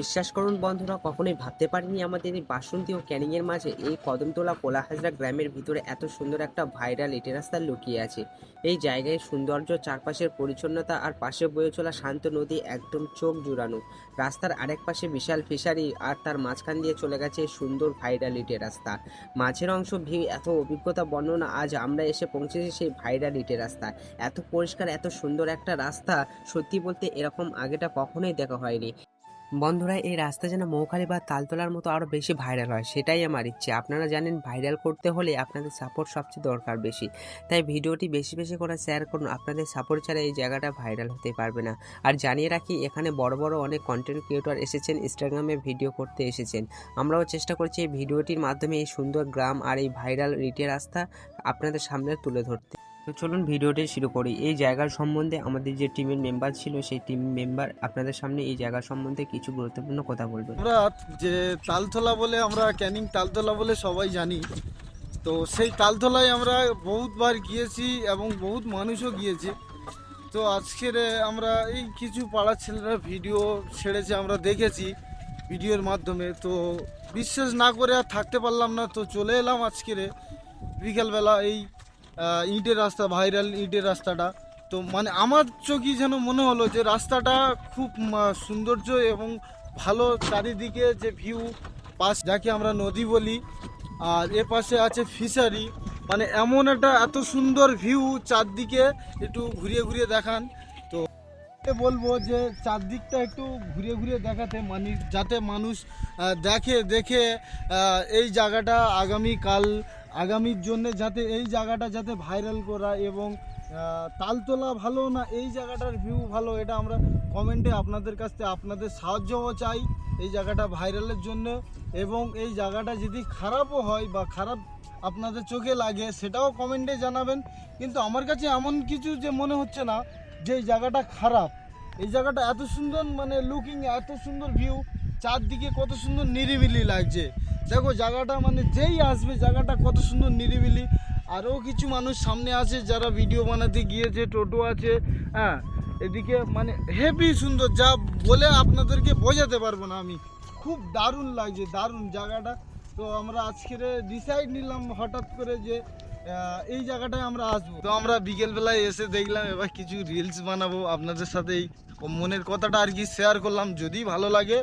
বিশ্বাস করুন বন্ধুরা, কখনোই ভাবতে পারিনি আমাদের এই বাসন্তী ও ক্যানিংয়ের মাঝে এই কদমতলা কোলাহাজরা গ্রামের ভিতরে এত সুন্দর একটা ভাইরাল ইটে রাস্তা লুকিয়ে আছে। এই জায়গায় সৌন্দর্য, চারপাশের পরিচ্ছন্নতা আর পাশে বয়ে চলা শান্ত নদী একদম চোখ জুড়ানো। রাস্তার আরেক পাশে বিশাল ফিশারি আর তার মাঝখান দিয়ে চলে গেছে সুন্দর ভাইরাল ইটে রাস্তা। মাঝের অংশ ভিউ এত অভিজ্ঞতা বর্ণনা আজ আমরা এসে পৌঁছেছি সেই ভাইরাল ইটে রাস্তা। এত পরিষ্কার, এত সুন্দর একটা রাস্তা সত্যি বলতে এরকম আগেটা কখনোই দেখা হয়নি। বন্ধুরা, এই রাস্তা যেন মৌখালি বা তালতলার মতো আরও বেশি ভাইরাল হয়, সেটাই আমার ইচ্ছে। আপনারা জানেন ভাইরাল করতে হলে আপনাদের সাপোর্ট সবচেয়ে দরকার বেশি। তাই ভিডিওটি বেশি বেশি করে শেয়ার করুন, আপনাদের সাপোর্ট ছাড়া এই জায়গাটা ভাইরাল হতে পারবে না। আর জানিয়ে রাখি, এখানে বড় বড় অনেক কন্টেন্ট ক্রিয়েটর এসেছেন ইনস্টাগ্রামে ভিডিও করতে এসেছেন। আমরাও চেষ্টা করছি এই ভিডিওটির মাধ্যমে এই সুন্দর গ্রাম আর এই ভাইরাল রিটে রাস্তা আপনাদের সামনে তুলে ধরতে। তো চলুন ভিডিওটি শুরু করি। এই জায়গার সম্বন্ধে আমাদের যে টিমের মেম্বার ছিল, সেই টিম মেম্বার আপনাদের সামনে এই জায়গা সম্বন্ধে কিছু গুরুত্বপূর্ণ কথা বলবেন আমরা যে তালতলা বলে আমরা ক্যানিং তালতলা বলে সবাই জানি। তো সেই তালতলায় আমরা বহুতবার গিয়েছি এবং বহুত মানুষও গিয়েছে। তো আজকের আমরা এই কিছু পাড়ার ছেলেরা ভিডিও ছেড়েছে, আমরা দেখেছি ভিডিওর মাধ্যমে। তো বিশ্বাস না করে আর থাকতে পারলাম না, তো চলে এলাম আজকের বিকেলবেলা এই ইটের রাস্তা ভাইরাল ইটের রাস্তাটা। তো মানে আমার চোখই যেন মনে হলো যে রাস্তাটা খুব সৌন্দর্য এবং ভালো চারিদিকে যে ভিউ পাশ যাকে আমরা নদী বলি, আর এ পাশে আছে ফিশারি মানে এমন একটা এত সুন্দর ভিউ চারদিকে একটু ঘুরিয়ে ঘুরিয়ে দেখান। তো বলব যে চারদিকটা একটু ঘুরিয়ে ঘুরিয়ে দেখাতে মানে যাতে মানুষ দেখে দেখে এই জায়গাটা আগামী কাল আগামীর জন্য যাতে এই জায়গাটা যাতে ভাইরাল করা এবং তালতলা ভালো না এই জায়গাটার ভিউ ভালো, এটা আমরা কমেন্টে আপনাদের কাছ থেকে আপনাদের সাহায্যও চাই এই জায়গাটা ভাইরালের জন্য। এবং এই জায়গাটা যদি খারাপও হয় বা খারাপ আপনাদের চোখে লাগে, সেটাও কমেন্টে জানাবেন। কিন্তু আমার কাছে এমন কিছু যে মনে হচ্ছে না যে এই জায়গাটা খারাপ। এই জায়গাটা এত সুন্দর মানে লুকিং এত সুন্দর ভিউ চারদিকে কত সুন্দর নিরিবিলি লাগছে। দেখো জায়গাটা মানে যেই আসবে জায়গাটা কত সুন্দর নিরিবিলি। আরও কিছু মানুষ সামনে আছে যারা ভিডিও বানাতে গিয়েছে, টোটো আছে হ্যাঁ এদিকে মানে হেভি সুন্দর, যা বলে আপনাদেরকে বোঝাতে পারব না আমি। খুব দারুণ লাগছে, দারুণ জায়গাটা। তো আমরা আজকের ডিসাইড নিলাম হঠাৎ করে যে এই জায়গাটায় আমরা আসব। তো আমরা বিকেলবেলায় এসে দেখলাম, এবার কিছু রিলস বানাবো। আপনাদের সাথে মনের কথাটা আর কি শেয়ার করলাম। যদি ভালো লাগে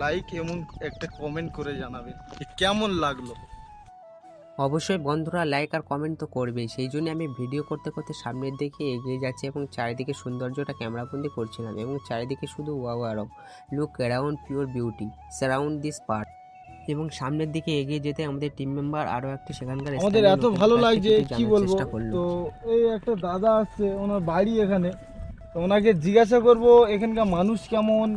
লাইক এবং একটা কমেন্ট করে জানাবেন কেমন লাগল। অবশ্যই বন্ধুরা লাইক আর কমেন্ট তো করবেই। সেই জন্য আমি ভিডিও করতে করতে সামনের দিকে এগিয়ে যাচ্ছি এবং চারিদিকে সৌন্দর্যটা ক্যামেরাবন্দি করছিলাম এবং চারিদিকে শুধু ওয়াও আরও look around pure beauty surround this part এবং সামনের দিকে এগিয়ে যেতে আমাদের টিম মেম্বার আরও একটি সেখানকার আমাদের এত ভালো লাগছে কি বলব? তো এই একটা দাদা আসছে ওনার বাড়ি এখানে। তো ওনাকে জিজ্ঞাসা করব এখানকার মানুষ কেমন?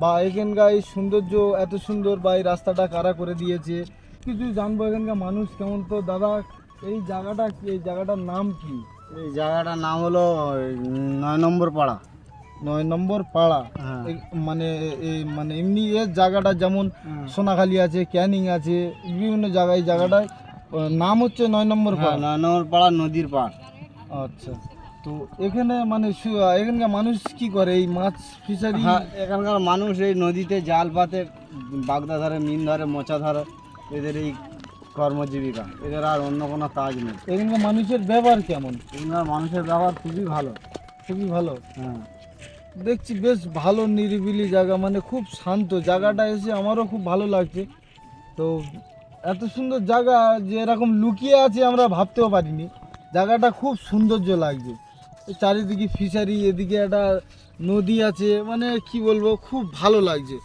বা এখানকার এই সৌন্দর্য এত সুন্দর বা এই রাস্তাটা কারা করে দিয়েছে? কিছু জানব এখানকার মানুষ কেমন? তো দাদা এই জায়গাটা কি? এই জায়গাটার নাম কি? এই জায়গাটার নাম হলো নয় নম্বর পাড়া। নয় নম্বর পাড়া। হ্যাঁ। মানে এই মানে এমনি এর জায়গাটা যেমন সোনাখালী আছে ক্যানিং আছে বিভিন্ন জায়গায় এই জায়গাটায় নাম হচ্ছে নয় নম্বর হ্যাঁ, পাড়া। নয় নম্বর পাড়া নদীর পাড়। আচ্ছা। তো এখানে মানে এখানকার মানুষ কি করে? এই মাছ ফিশারি? হ্যাঁ এখানকার মানুষ এই নদীতে জাল পাতে বাগদা ধরে মিন ধরে মোচা ধরে এদের এই কর্মজীবিকা। এদের আর অন্য কোনো কাজ নেই। এখানকার মানুষের ব্যবহার কেমন? এখানকার মানুষের ব্যবহার খুবই ভালো। খুবই ভালো? হ্যাঁ। দেখছি বেশ ভালো নিরিবিলি জায়গা মানে খুব শান্ত। জায়গাটা এসে আমারও খুব ভালো লাগছে। তো এত সুন্দর জায়গা যে এরকম লুকিয়ে আছে আমরা ভাবতেও পারিনি। জায়গাটা খুব সৌন্দর্য লাগছে। চারিদিকে ফিশারি এদিকে একটা নদী আছে মানে কি বলব খুব ভালো লাগছে।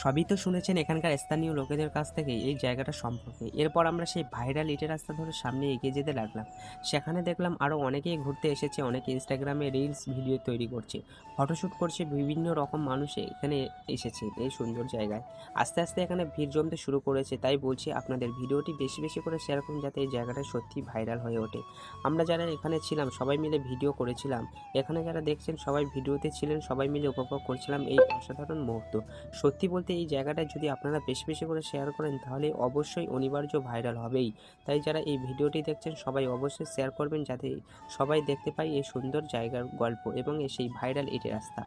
সবই তো শুনেছেন এখানকার স্থানীয় লোকেদের কাছ থেকে এই জায়গাটা সম্পর্কে। এরপর আমরা সেই ভাইরাল ইটের রাস্তা ধরে সামনে এগিয়ে যেতে লাগলাম। সেখানে দেখলাম আরও অনেকেই ঘুরতে এসেছে, অনেকে ইনস্টাগ্রামে রিলস ভিডিও তৈরি করছে। ফটোশ্যুট করছে বিভিন্ন রকম মানুষ এখানে এসেছে এই সুন্দর জায়গায়। আস্তে আস্তে এখানে ভিড় জমতে শুরু করেছে, তাই বলছি আপনাদের ভিডিওটি বেশি বেশি করে শেয়ার করুন যাতে এই জায়গাটা সত্যি ভাইরাল হয়ে ওঠে। আমরা যারা এখানে ছিলাম, সবাই মিলে ভিডিও করেছিলাম। এখানে যারা দেখছেন, সবাই ভিডিওতে ছিলেন, সবাই মিলে উপভোগ করছিলাম এই অসাধারণ মুহূর্ত। সত্যি বলতে সাথে এই জায়গাটা যদি আপনারা বেশি বেশি করে শেয়ার করেন, তাহলে অবশ্যই অনিবার্য ভাইরাল হবেই। তাই যারা এই ভিডিওটি দেখছেন, সবাই অবশ্যই শেয়ার করবেন যাতে সবাই দেখতে পায় এই সুন্দর জায়গার গল্প এবং সেই ভাইরাল এটি রাস্তা।